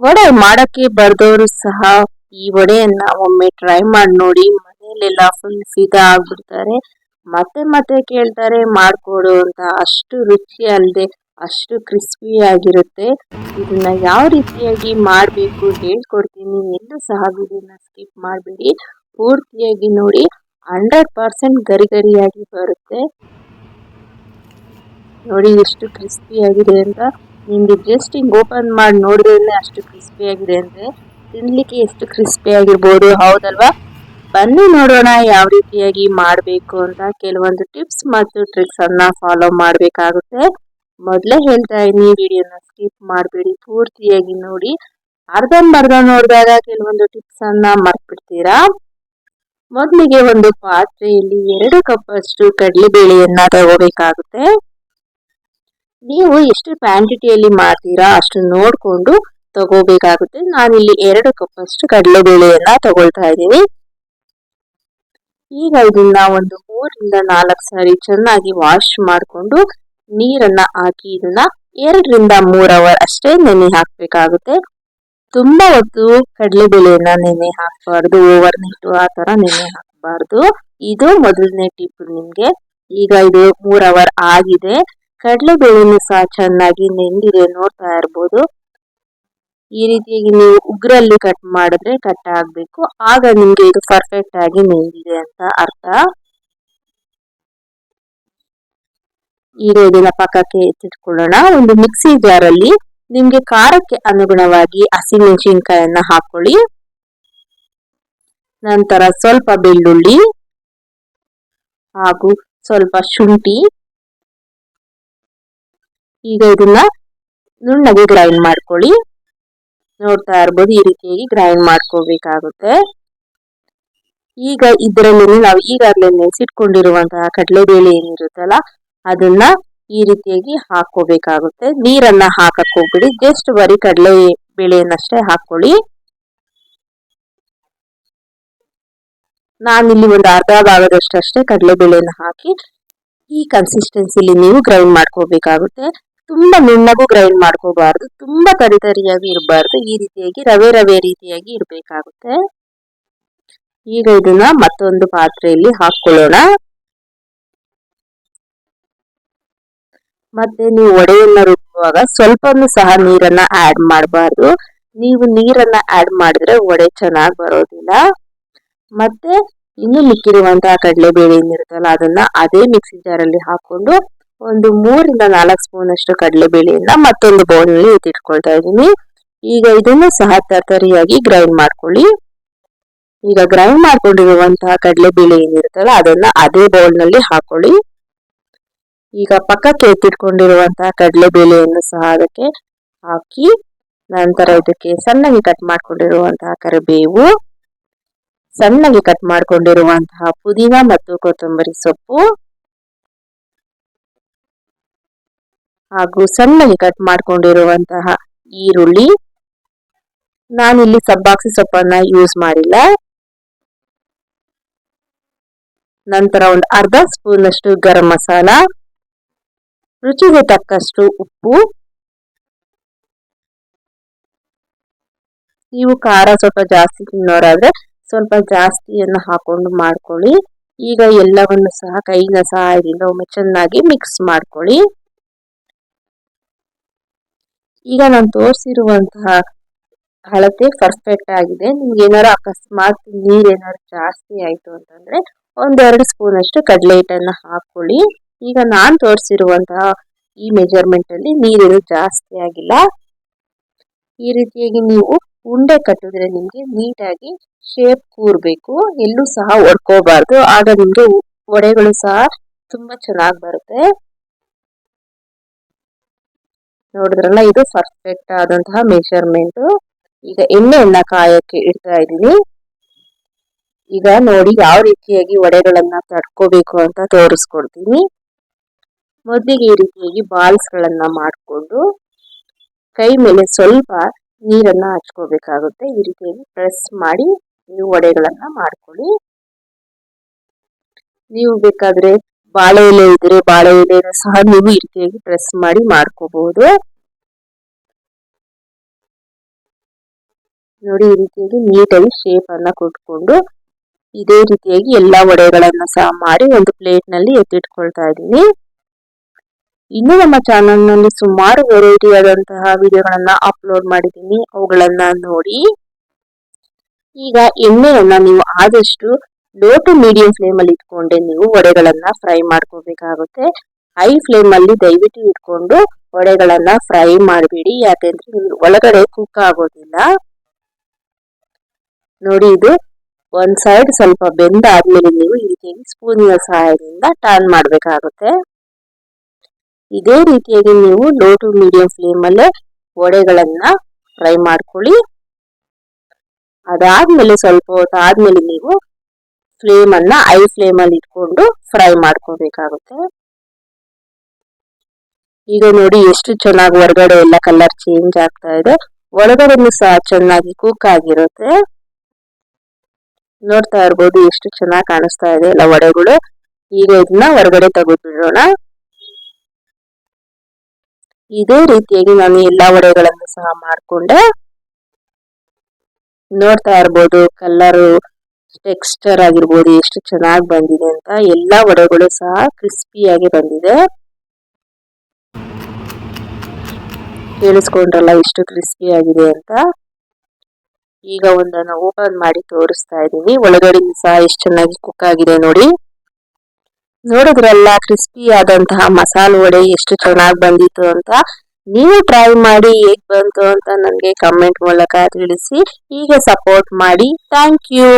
ವಡೆ ಮಾಡಕ್ಕೆ ಬರ್ದವರು ಸಹ ಈ ವಡೆಯನ್ನ ಒಮ್ಮೆ ಟ್ರೈ ಮಾಡಿ ನೋಡಿ ಮನೆಯಲ್ಲೆಲ್ಲ ಫುಲ್ ಫಿದಾ ಆಗ್ಬಿಡ್ತಾರೆ. ಮತ್ತೆ ಮತ್ತೆ ಕೇಳ್ತಾರೆ ಮಾಡ್ಕೊಡು ಅಂತ. ಅಷ್ಟು ರುಚಿ ಅಲ್ಲದೆ ಅಷ್ಟು ಕ್ರಿಸ್ಪಿ ಆಗಿರುತ್ತೆ. ಇದನ್ನ ಯಾವ ರೀತಿಯಾಗಿ ಮಾಡಬೇಕು ಹೇಳ್ಕೊಡ್ತೀನಿ. ಎಲ್ಲೂ ಸಹ ವಿಡಿಯೋನ ಸ್ಕಿಪ್ ಮಾಡಬೇಡಿ. ಪೂರ್ತಿಯಾಗಿ ನೋಡಿ. ಹಂಡ್ರೆಡ್ ಪರ್ಸೆಂಟ್ ಗರಿ ಗರಿಯಾಗಿ ಬರುತ್ತೆ. ನೋಡಿ ಎಷ್ಟು ಕ್ರಿಸ್ಪಿ ಆಗಿದೆ ಅಂತ. ನಿಮ್ಗೆ ಜಸ್ಟ್ ಹಿಂಗ್ ಓಪನ್ ಮಾಡಿ ನೋಡಿದ್ರೆ ಅಷ್ಟು ಕ್ರಿಸ್ಪಿ ಆಗಿದೆ ಅಂದ್ರೆ ತಿನ್ಲಿಕ್ಕೆ ಎಷ್ಟು ಕ್ರಿಸ್ಪಿ ಆಗಿರ್ಬೋದು, ಹೌದಲ್ವಾ? ಬನ್ನಿ ನೋಡೋಣ ಯಾವ ರೀತಿಯಾಗಿ ಮಾಡಬೇಕು ಅಂತ ಕೆಲವೊಂದು ಟಿಪ್ಸ್ ಮತ್ತು ಟ್ರಿಕ್ಸ್ ಅನ್ನ ಫಾಲೋ ಮಾಡಬೇಕಾಗುತ್ತೆ. ಮೊದಲೇ ಹೇಳ್ತಾ ಇದ್ದೀನಿ, ವಿಡಿಯೋನ ಸ್ಕಿಪ್ ಮಾಡಬೇಡಿ, ಪೂರ್ತಿಯಾಗಿ ನೋಡಿ. ಅರ್ಧಂಬರ್ಧ ನೋಡಿದಾಗ ಕೆಲವೊಂದು ಟಿಪ್ಸ್ ಅನ್ನ ಮರ್ತ್ಬಿಡ್ತೀರಾ? ಮೊದಲಿಗೆ ಒಂದು ಪಾತ್ರೆಯಲ್ಲಿ ಎರಡು ಕಪ್ ಅಷ್ಟು ಕಡಲೆಬೇಳೆಯನ್ನ ತಗೋಬೇಕಾಗುತ್ತೆ. ನೀವು ಎಷ್ಟು ಕ್ವಾಂಟಿಟಿಯಲ್ಲಿ ಮಾಡ್ತೀರಾ ಅಷ್ಟು ನೋಡಿಕೊಂಡು ತಗೋಬೇಕಾಗುತ್ತೆ. ನಾನಿಲ್ಲಿ ಎರಡು ಕಪ್ ಅಷ್ಟು ಕಡಲೆಬೇಳೆಯನ್ನ ತಗೊಳ್ತಾ ಇದ್ದೀನಿ. ಈಗ ಇದನ್ನ ಒಂದು ಮೂರರಿಂದ ನಾಲ್ಕು ಸಾರಿ ಚೆನ್ನಾಗಿ ವಾಶ್ ಮಾಡಿಕೊಂಡು ನೀರನ್ನ ಹಾಕಿ ಇದನ್ನ ಎರಡರಿಂದ ಮೂರ್ ಅವರ್ ಅಷ್ಟೇ ನೆನೆ ಹಾಕ್ಬೇಕಾಗುತ್ತೆ. ತುಂಬಾ ಹೊತ್ತು ಕಡಲೆಬೇಳೆಯನ್ನ ನೆನೆ ಹಾಕಬಾರ್ದು ಓವರ್ ನೈಟ್ ಆ ತರ ನೆನೆ ಹಾಕಬಾರ್ದು. ಇದು ಮೊದಲನೇ ಟಿಪ್ ನಿಮ್ಗೆ. ಈಗ ಇದು ಮೂರ್ ಅವರ್ ಆಗಿದೆ. ಕಡಲೆಬೇಳೆನೂ ಸಹ ಚೆನ್ನಾಗಿ ನೆಂದಿದೆ ನೋಡ್ತಾ ಇರ್ಬೋದು. ಈ ರೀತಿಯಾಗಿ ನೀವು ಉಗ್ರಲ್ಲಿ ಕಟ್ ಮಾಡಿದ್ರೆ ಕಟ್ ಆಗ್ಬೇಕು. ಆಗ ನಿಮ್ಗೆ ಇದು ಪರ್ಫೆಕ್ಟ್ ಆಗಿ ನೆಂದಿದೆ ಅಂತ ಅರ್ಥ. ಈಗ ಇದನ್ನ ಪಕ್ಕಕ್ಕೆ ಎತ್ತಿಟ್ಕೊಳ್ಳೋಣ. ಒಂದು ಮಿಕ್ಸಿ ಜಾರಲ್ಲಿ ನಿಮ್ಗೆ ಖಾರಕ್ಕೆ ಅನುಗುಣವಾಗಿ ಹಸಿಮೆಣಸಿನ್ಕಾಯನ್ನ ಹಾಕೊಳ್ಳಿ. ನಂತರ ಸ್ವಲ್ಪ ಬೆಳ್ಳುಳ್ಳಿ ಹಾಗೂ ಸ್ವಲ್ಪ ಶುಂಠಿ. ಈಗ ಇದನ್ನ ನುಣ್ಣಗೆ ಗ್ರೈಂಡ್ ಮಾಡ್ಕೊಳ್ಳಿ. ನೋಡ್ತಾ ಇರ್ಬೋದು ಈ ರೀತಿಯಾಗಿ ಗ್ರೈಂಡ್ ಮಾಡ್ಕೋಬೇಕಾಗುತ್ತೆ. ಈಗ ಇದರಲ್ಲಿ ನಾವು ಈಗಾಗಲೇ ನೆನೆಸಿಟ್ಕೊಂಡಿರುವಂತಹ ಕಡಲೆಬೇಳೆ ಏನಿರುತ್ತಲ್ಲ, ಅದನ್ನ ಈ ರೀತಿಯಾಗಿ ಹಾಕೋಬೇಕಾಗುತ್ತೆ ನೀರನ್ನ ಹಾಕಕ್ ಹೋಗ್ಬಿಡಿ. ಜಸ್ಟ್ ಬರೀ ಕಡಲೆ ಬೇಳೆಯನ್ನಷ್ಟೇ ಹಾಕೊಳ್ಳಿ ನಾನಿಲ್ಲಿ ಒಂದು ಅರ್ಧ ಭಾಗದಷ್ಟಷ್ಟೇ ಬೇಳೆಯನ್ನು ಹಾಕಿ ಈ ಕನ್ಸಿಸ್ಟೆನ್ಸಿಲಿ ನೀವು ಗ್ರೈಂಡ್ ಮಾಡ್ಕೋಬೇಕಾಗುತ್ತೆ. ತುಂಬಾ ನುಣ್ಣಗೂ ಗ್ರೈಂಡ್ ಮಾಡ್ಕೋಬಾರ್ದು, ತುಂಬಾ ತರಿ ತರಿಯಾಗಿ ಇರಬಾರ್ದು, ಈ ರೀತಿಯಾಗಿ ರವೆ ರವೆ ರೀತಿಯಾಗಿ ಇರಬೇಕಾಗುತ್ತೆ. ಈಗ ಇದನ್ನ ಮತ್ತೊಂದು ಪಾತ್ರೆಯಲ್ಲಿ ಹಾಕೊಳ್ಳೋಣ ಮತ್ತೆ ನೀವು ಒಡೆಯನ್ನ ರುಬ್ಬುವಾಗ ಸ್ವಲ್ಪನೂ ಸಹ ನೀರನ್ನ ಆಡ್ ಮಾಡಬಾರ್ದು. ನೀವು ನೀರನ್ನ ಆಡ್ ಮಾಡಿದ್ರೆ ಒಡೆ ಚೆನ್ನಾಗಿ ಬರೋದಿಲ್ಲ. ಮತ್ತೆ ಇನ್ನು ಮಿಕ್ಕಿರುವಂತಹ ಕಡಲೆಬೇಳೆ ಏನಿರುತ್ತಲ್ಲ ಅದನ್ನ ಅದೇ ಮಿಕ್ಸಿ ಜಾರಲ್ಲಿ ಹಾಕೊಂಡು ಒಂದು ಮೂರಿಂದ ನಾಲ್ಕು ಸ್ಪೂನ್ ಅಷ್ಟು ಕಡಲೆಬೇಳೆಯನ್ನ ಮತ್ತೊಂದು ಬೌಲ್ನಲ್ಲಿ ಎತ್ತಿಟ್ಕೊಳ್ತಾ ಇದ್ದೀನಿ. ಈಗ ಇದನ್ನು ಸಹ ತರತರಿಯಾಗಿ ಗ್ರೈಂಡ್ ಮಾಡ್ಕೊಳ್ಳಿ. ಈಗ ಗ್ರೈಂಡ್ ಮಾಡ್ಕೊಂಡಿರುವಂತಹ ಕಡಲೆಬೇಳೆ ಏನಿರುತ್ತಲ್ಲ, ಅದನ್ನ ಅದೇ ಬೌಲ್ನಲ್ಲಿ ಹಾಕೊಳ್ಳಿ. ಈಗ ಪಕ್ಕಕ್ಕೆ ಎತ್ತಿಟ್ಕೊಂಡಿರುವಂತಹ ಕಡಲೆಬೇಳೆಯನ್ನು ಸಹ ಅದಕ್ಕೆ ಹಾಕಿ, ನಂತರ ಇದಕ್ಕೆ ಸಣ್ಣಗೆ ಕಟ್ ಮಾಡ್ಕೊಂಡಿರುವಂತಹ ಕರಿಬೇವು, ಸಣ್ಣಗೆ ಕಟ್ ಮಾಡ್ಕೊಂಡಿರುವಂತಹ ಪುದೀನ ಮತ್ತು ಕೊತ್ತಂಬರಿ ಸೊಪ್ಪು. ಹಾಗೂ ಸಣ್ಣಗೆ ಕಟ್ ಮಾಡ್ಕೊಂಡಿರುವಂತಹ ಈರುಳ್ಳಿ. ನಾನಿಲ್ಲಿ ಸಬ್ಬಾಕ್ಸಿ ಸೊಪ್ಪನ್ನ ಯೂಸ್ ಮಾಡಿಲ್ಲ. ನಂತರ ಒಂದು ಅರ್ಧ ಸ್ಪೂನ್ ಅಷ್ಟು ಗರಂ ಮಸಾಲ, ರುಚಿಗೆ ತಕ್ಕಷ್ಟು ಉಪ್ಪು. ನೀವು ಖಾರ ಸ್ವಲ್ಪ ಜಾಸ್ತಿ ತಿನ್ನೋರಾದ್ರೆ ಸ್ವಲ್ಪ ಜಾಸ್ತಿಯನ್ನು ಹಾಕೊಂಡು ಮಾಡ್ಕೊಳ್ಳಿ. ಈಗ ಎಲ್ಲವನ್ನು ಸಹ ಕೈನ ಸಹಾಯದಿಂದ ಒಮ್ಮೆ ಚೆನ್ನಾಗಿ ಮಿಕ್ಸ್ ಮಾಡ್ಕೊಳ್ಳಿ. ಈಗ ನಾನು ತೋರಿಸಿರುವಂತಹ ಅಳತೆ ಪರ್ಫೆಕ್ಟ್ ಆಗಿದೆ. ನಿಮ್ಗೆ ಏನಾರು ಅಕಸ್ಮಾತ್ ನೀರ್ ಏನಾದ್ರು ಜಾಸ್ತಿ ಆಯ್ತು ಅಂತಂದ್ರೆ ಒಂದೆರಡು ಸ್ಪೂನ್ ಅಷ್ಟು ಕಡಲೆ ಹಿಟ್ಟನ್ನು ಹಾಕೊಳ್ಳಿ. ಈಗ ನಾನು ತೋರಿಸಿರುವಂತಹ ಈ ಮೆಜರ್ಮೆಂಟ್ ಅಲ್ಲಿ ನೀರೇನು ಜಾಸ್ತಿ ಆಗಿಲ್ಲ. ಈ ರೀತಿಯಾಗಿ ನೀವು ಉಂಡೆ ಕಟ್ಟಿದ್ರೆ ನಿಮ್ಗೆ ನೀಟಾಗಿ ಶೇಪ್ ಕೂರ್ಬೇಕು. ಎಲ್ಲೂ ಸಹ ಒಡ್ಕೋಬಾರ್ದು. ಆಗ ನಿಮಗೆ ಒಡೆಗಳು ಸಹ ತುಂಬಾ ಚೆನ್ನಾಗಿ ಬರುತ್ತೆ. ನೋಡಿದ್ರಲ್ಲ, ಇದು ಪರ್ಫೆಕ್ಟ್ ಆದಂತಹ ಮೆಷರ್ಮೆಂಟ್ ಈಗ ಎಣ್ಣೆಯನ್ನ ಕಾಯಕ್ಕೆ ಇಡ್ತಾ ಇದ್ದೀನಿ. ಈಗ ನೋಡಿ ಯಾವ ರೀತಿಯಾಗಿ ವಡೆಗಳನ್ನ ತಡ್ಕೋಬೇಕು ಅಂತ ತೋರಿಸ್ಕೊಡ್ತೀನಿ. ಮೊದಲಿಗೆ ಈ ರೀತಿಯಾಗಿ ಬಾಲ್ಸ್ ಗಳನ್ನ ಮಾಡಿಕೊಂಡು ಕೈ ಮೇಲೆ ಸ್ವಲ್ಪ ನೀರನ್ನ ಹಚ್ಕೋಬೇಕಾಗುತ್ತೆ. ಈ ರೀತಿಯಾಗಿ ಪ್ರೆಸ್ ಮಾಡಿ ನೀವು ವಡೆಗಳನ್ನ ಮಾಡ್ಕೊಳ್ಳಿ. ನೀವು ಬೇಕಾದ್ರೆ ಬಾಳೆ ಎಲೆ ಇದ್ರೆ ಬಾಳೆ ಎಲೆನ ಸಹ ನೀವು ಈ ರೀತಿಯಾಗಿ ಪ್ರೆಸ್ ಮಾಡಿ ಮಾಡ್ಕೋಬಹುದು ನೋಡಿ ಈ ರೀತಿಯಾಗಿ ನೀಟಾಗಿ ಶೇಪ್ ಅನ್ನ ಕೊಟ್ಕೊಂಡು ಇದೇ ರೀತಿಯಾಗಿ ಎಲ್ಲಾ ವಡೆಗಳನ್ನ ಸಹ ಮಾಡಿ ಒಂದು ಪ್ಲೇಟ್ನಲ್ಲಿ ಎತ್ತಿಟ್ಕೊಳ್ತಾ ಇದ್ದೀನಿ. ಇನ್ನು ನಮ್ಮ ಚಾನಲ್ನಲ್ಲಿ ಸುಮಾರು ವೆರೈಟಿ ಆದಂತಹ ವಿಡಿಯೋಗಳನ್ನ ಅಪ್ಲೋಡ್ ಮಾಡಿದ್ದೀನಿ. ಅವುಗಳನ್ನ ನೋಡಿ. ಈಗ ಎಣ್ಣೆಯನ್ನ ನೀವು ಆದಷ್ಟು ಲೋ ಟು ಮೀಡಿಯಂ ಫ್ಲೇಮ್ ಅಲ್ಲಿ ಇಟ್ಕೊಂಡೆ ನೀವು ವಡೆಗಳನ್ನ ಫ್ರೈ ಮಾಡ್ಕೋಬೇಕಾಗುತ್ತೆ. ಹೈ ಫ್ಲೇಮ್ ಅಲ್ಲಿ ದಯವಿಟ್ಟು ಇಟ್ಕೊಂಡು ವಡೆಗಳನ್ನ ಫ್ರೈ ಮಾಡಬೇಡಿ. ಯಾಕೆಂದ್ರೆ ಒಳಗಡೆ ಕುಕ್ ಆಗೋದಿಲ್ಲ. ನೋಡಿ ಇದು ಒಂದ್ ಸೈಡ್ ಸ್ವಲ್ಪ ಬೆಂದಾದ್ಮೇಲೆ ನೀವು ಈ ರೀತಿಯಾಗಿ ಸ್ಪೂನಿನ ಸಹಾಯದಿಂದ ಟರ್ನ್ ಮಾಡಬೇಕಾಗುತ್ತೆ. ಇದೇ ರೀತಿಯಾಗಿ ನೀವು ಲೋ ಟು ಮೀಡಿಯಂ ಫ್ಲೇಮ್ ಅಲ್ಲೇ ವಡೆಗಳನ್ನ ಫ್ರೈ ಮಾಡ್ಕೊಳ್ಳಿ. ಅದಾದ್ಮೇಲೆ ಸ್ವಲ್ಪ ಹೊತ್ತು ಆದ್ಮೇಲೆ ನೀವು ಫ್ಲೇಮ್ ಅನ್ನ ಐ ಫ್ಲೇಮ್ ಅಲ್ಲಿ ಇಟ್ಕೊಂಡು ಫ್ರೈ ಮಾಡ್ಕೋಬೇಕಾಗುತ್ತೆ. ಈಗ ನೋಡಿ ಎಷ್ಟು ಚೆನ್ನಾಗಿ ಹೊರಗಡೆ ಎಲ್ಲ ಕಲರ್ ಚೇಂಜ್ ಆಗ್ತಾ ಇದೆ. ಒಳಗಡೆನು ಸಹ ಚೆನ್ನಾಗಿ ಕುಕ್ ಆಗಿರುತ್ತೆ. ನೋಡ್ತಾ ಇರ್ಬೋದು ಎಷ್ಟು ಚೆನ್ನಾಗಿ ಕಾಣಿಸ್ತಾ ಇದೆ ಎಲ್ಲ ವಡೆಗಳು. ಈಗ ಇದನ್ನ ಹೊರಗಡೆ ತೆಗೆದ್ಬಿಡೋಣ. ಇದೇ ರೀತಿಯಾಗಿ ನಾನು ಎಲ್ಲಾ ವಡೆಗಳನ್ನು ಸಹ ಮಾಡ್ಕೊಂಡೆ. ನೋಡ್ತಾ ಇರ್ಬೋದು ಕಲರ್ ಟೆಕ್ಸ್ಚರ್ ಆಗಿರ್ಬೋದು, ಎಷ್ಟು ಚೆನ್ನಾಗಿ ಬಂದಿದೆ ಅಂತ ಎಲ್ಲ ವಡೆಗಳು ಸಹ ಕ್ರಿಸ್ಪಿಯಾಗಿ ಬಂದಿದೆ. ಕೇಳಿಸ್ಕೊಂಡ್ರಲ್ಲ ಎಷ್ಟು ಕ್ರಿಸ್ಪಿ ಆಗಿದೆ ಅಂತ. ಈಗ ಒಂದನ್ನು ಓಪನ್ ಮಾಡಿ ತೋರಿಸ್ತಾ ಇದ್ದೀನಿ. ಒಳಗಡೆ ಸಹ ಎಷ್ಟು ಚೆನ್ನಾಗಿ ಕುಕ್ ಆಗಿದೆ ನೋಡಿ. ನೋಡಿದ್ರಲ್ಲ ಕ್ರಿಸ್ಪಿ ಆದಂತಹ ಮಸಾಲೆ ವಡೆ ಎಷ್ಟು ಚೆನ್ನಾಗಿ ಬಂದಿತ್ತು ಅಂತ. ನೀವು ಟ್ರೈ ಮಾಡಿ ಹೇಗ್ ಬಂತು ಅಂತ ನನಗೆ ಕಮೆಂಟ್ ಮೂಲಕ ತಿಳಿಸಿ. ಹೀಗೆ ಸಪೋರ್ಟ್ ಮಾಡಿ. Thank you